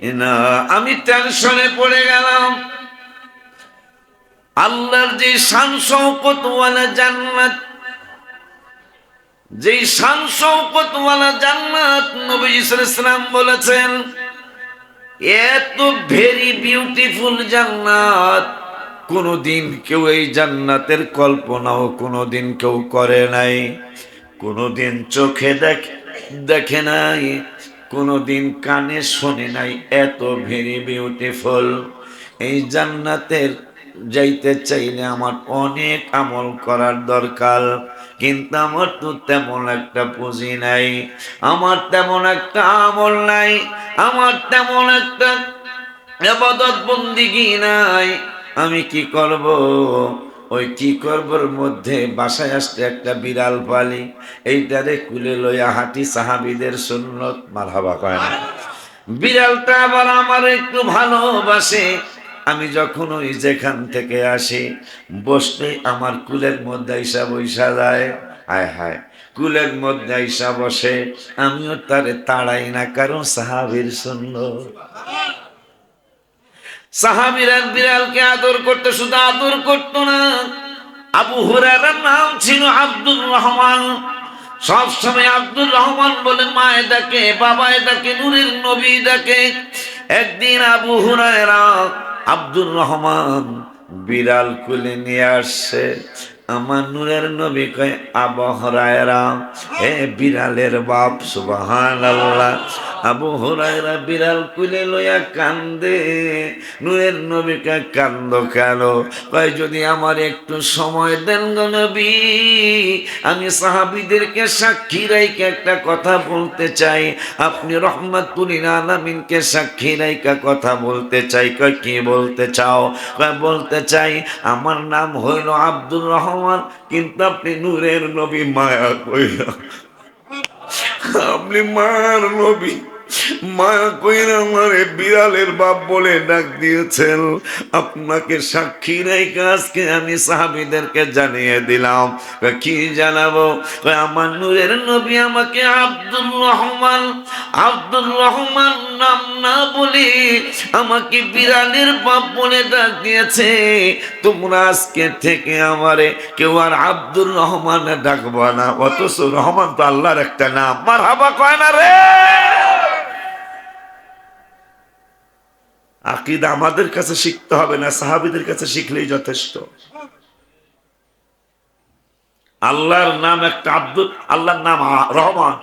না, আমি টেনশনে পড়ে গেলাম। আল্লাহর যে শান শৌকতওয়ালা জান্নাত যেই শান জান্নাত নবী ইসলাম বলেছেন, এত ভেরি বিউটিফুল জান্নাত, কোনোদিন কেউ এই জান্নাতের কল্পনাও কোনোদিন কেউ করে নাই। কোনোদিন চোখে দেখে দেখে নাই। কোনোদিন কানে শোনে নাই, এত ভেরি বিউটিফুল এই জান্নাতের যাইতে চাইলে আমার অনেক আমল করার দরকার, কিন্তু আমার তো তেমন একটা পুঁজি নাই, আমার তেমন একটা আমল নাই, আমার তেমন একটা বন্দিগি নাই, আমি কি করব? ওই কি করবর মধ্যে বাসায় আসতে একটা বিড়াল পালি, এইটারে কুলে লইয়া হাঁটি সাহাবিদের সুন্নত মারহাবা কয় না। বিড়ালটা আবার আমার একটু ভালোবাসে, আমি যখন ওই যেখান থেকে আসি বসতে আমার কুলের মধ্যে আইসা বৈশা যায়। হায় হায়, কুলের মধ্যে আইসা বসে, আমিও তারে তাড়াই না, কারণ সাহাবির সুন্দর সাহাবিরা বিড়ালকে আদর করতে, শুধু আদর করতো না। আবু হুরারার নাম ছিল আব্দুল রহমান। সব সময় আব্দুল রহমান বলে মায়ে ডাকে বাবায় ডাকে, নুরের নবী ডাকে। একদিন আবু হুরায়রা আব্দুর রহমান বিড়াল কুলে নিয়ে আসছে। আমার নূরের নবী কয় আবহরায়রা হে বিড়ালের বাপ সুবাহান আল্লাহ আবু হরায়রা বিড়াল কুলে লইয়া কান্দে, নূরের নবীকে কান্দ কেন? কয়, যদি আমার একটু সময় দেন গো নবী, আমি সাহাবিদেরকে সাক্ষী রাইকে একটা কথা বলতে চাই। আপনি রহমাতুলিন আলামিনকে সাক্ষী রাইকা কথা বলতে চাই। কয়, কি বলতে চাও? কয়, বলতে চাই, আমার নাম হইল আব্দুর রহমান, কিন্তু আপনি নূরের নবী মায়া কইরা। আপনি মার নবী মায়া কইরা আমারে বিড়ালের বাপ বলে ডাক দিয়েছেন। আপনাকে সাক্ষী রেখে আজকে আমি সাহাবিদেরকে জানিয়ে দিলাম। কি জানাব? আমার নূরের নবী আমাকে আব্দুল রহমান আব্দুল রহমান নাম না বলি আমাকে বিড়ালের বাপ বলে ডাক দিয়েছে। তোমরা আজকে থেকে আমারে কেউ আর আব্দুল রহমান ডাকবো না, অথচ রহমান তো আল্লাহর একটা নাম। মার হাবা কয় না রে? আকিদা আমাদের কাছে শিখতে হবে না সাহাবিদের কাছে শিখলেই যথেষ্ট। আল্লাহর নাম একটা আব্দুল, আল্লাহর নাম রহমান।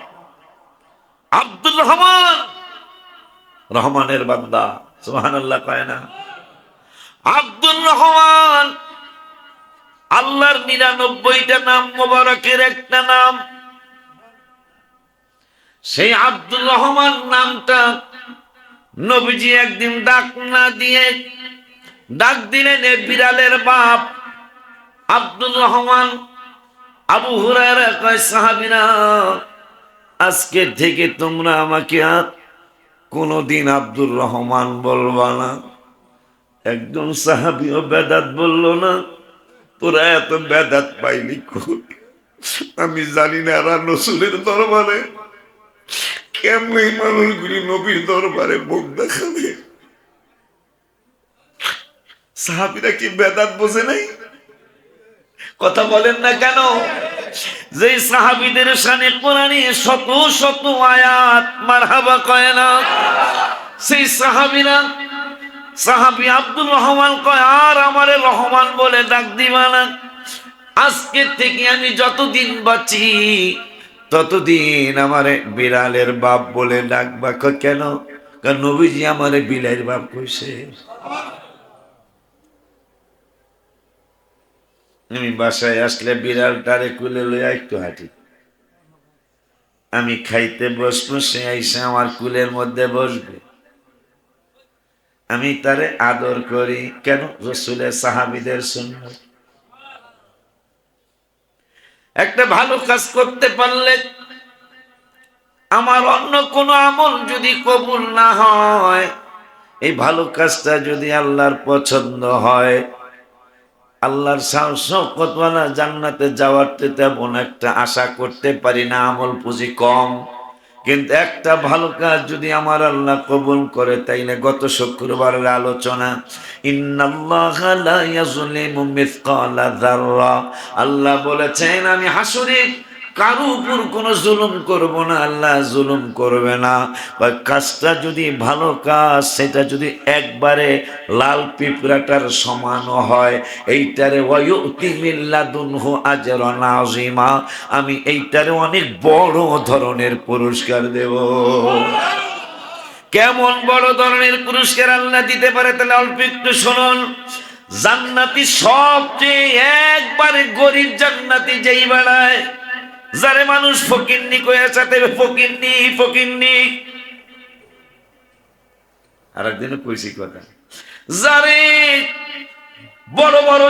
আব্দুল রহমান! রহমানের বান্দা সুহান আল্লাহ কয় না। আব্দুল রহমান! আল্লাহর নিরানব্বইটা নাম, মোবারকের একটা নাম। সেই আব্দুল রহমান নামটা নবীজি একদিন ডাক না দিয়ে, ডাক দিলেন, এ বিড়ালের বাপ আব্দুল রহমান, আবু হুরায়রা কয়, সাহাবিরা, আজকে থেকে তোমরা আমাকে আর কোনোদিন আব্দুর রহমান বলবা না একজন সাহাবিও বেদাত বলল, না, তোরা এত বেদাত পাইলি? আমি জানি না, এরা নসুলের দরবারে কেমন মানুষগুলি নবীর দরবারে মুখ দেখাবে? সাহাবিরা কি বেদাত বোঝে নাই? কথা বলেন না কেন? যে সাহাবিদের সানে কোরআনে শত শত আয়াত, মারহাবা কয় না সেই সাহাবিরা, সাহাবি আব্দুল রহমান কয়, আর আমারে রহমান বলে ডাক দিবা না। আজকে থেকে আমি যতদিন বাঁচি ততদিন আমারে বিড়ালের বাপ বলে ডাকবা কেন? কারণ নবীজি আমারে বিড়ালের বাপ কইছে। আমি বাসায় আসলে বিড়ালটারে কুলে লইয়া একটু হাঁটি। আমি খাইতে বসবো, সে আইসে আমার কুলের মধ্যে বসবে। আমি তারে আদর করি। কেন? রসুলের সাহাবিদের সুন্নত। একটা ভালো কাজ করতে পারলে আমার অন্য কোনো আমল যদি কবুল না হয়, এই ভালো কাজটা যদি আল্লাহর পছন্দ হয়, আল্লাহর শকতওয়ালা জান্নাতে যাওয়ার তেমন একটা আশা করতে পারি না, আমল পুঁজি কম। কিন্তু একটা ভালো কাজ যদি আমার আল্লাহ কবুল করে, তাই না? গত শুক্রবারের আলোচনা আল্লাহ বলেছেন, আমি হাসুরে কারও উপর কোনো জুলুম করব না, আল্লাহ জুলুম করবে না। কাজটা যদি ভালো কাজ, সেটা যদি একবারে লাল পিঁপড়াটার সমানও হয়, এইটারে আযীমা, আমি এইটারে অনেক বড় ধরনের পুরস্কার দেব। কেমন বড় ধরনের পুরস্কার আল্লাহ দিতে পারে তাহলে অল্প একটু শুনুন। জান্নাতি সবচেয়ে একবারে গরিব জান্নাতি যেই বেড়ায় যারে মানুষ ফকিন্নি কয়ে সাথে ফকিন্নি ফকিন্নি। আর একদিন কইছি কথা। যারে বড় বড়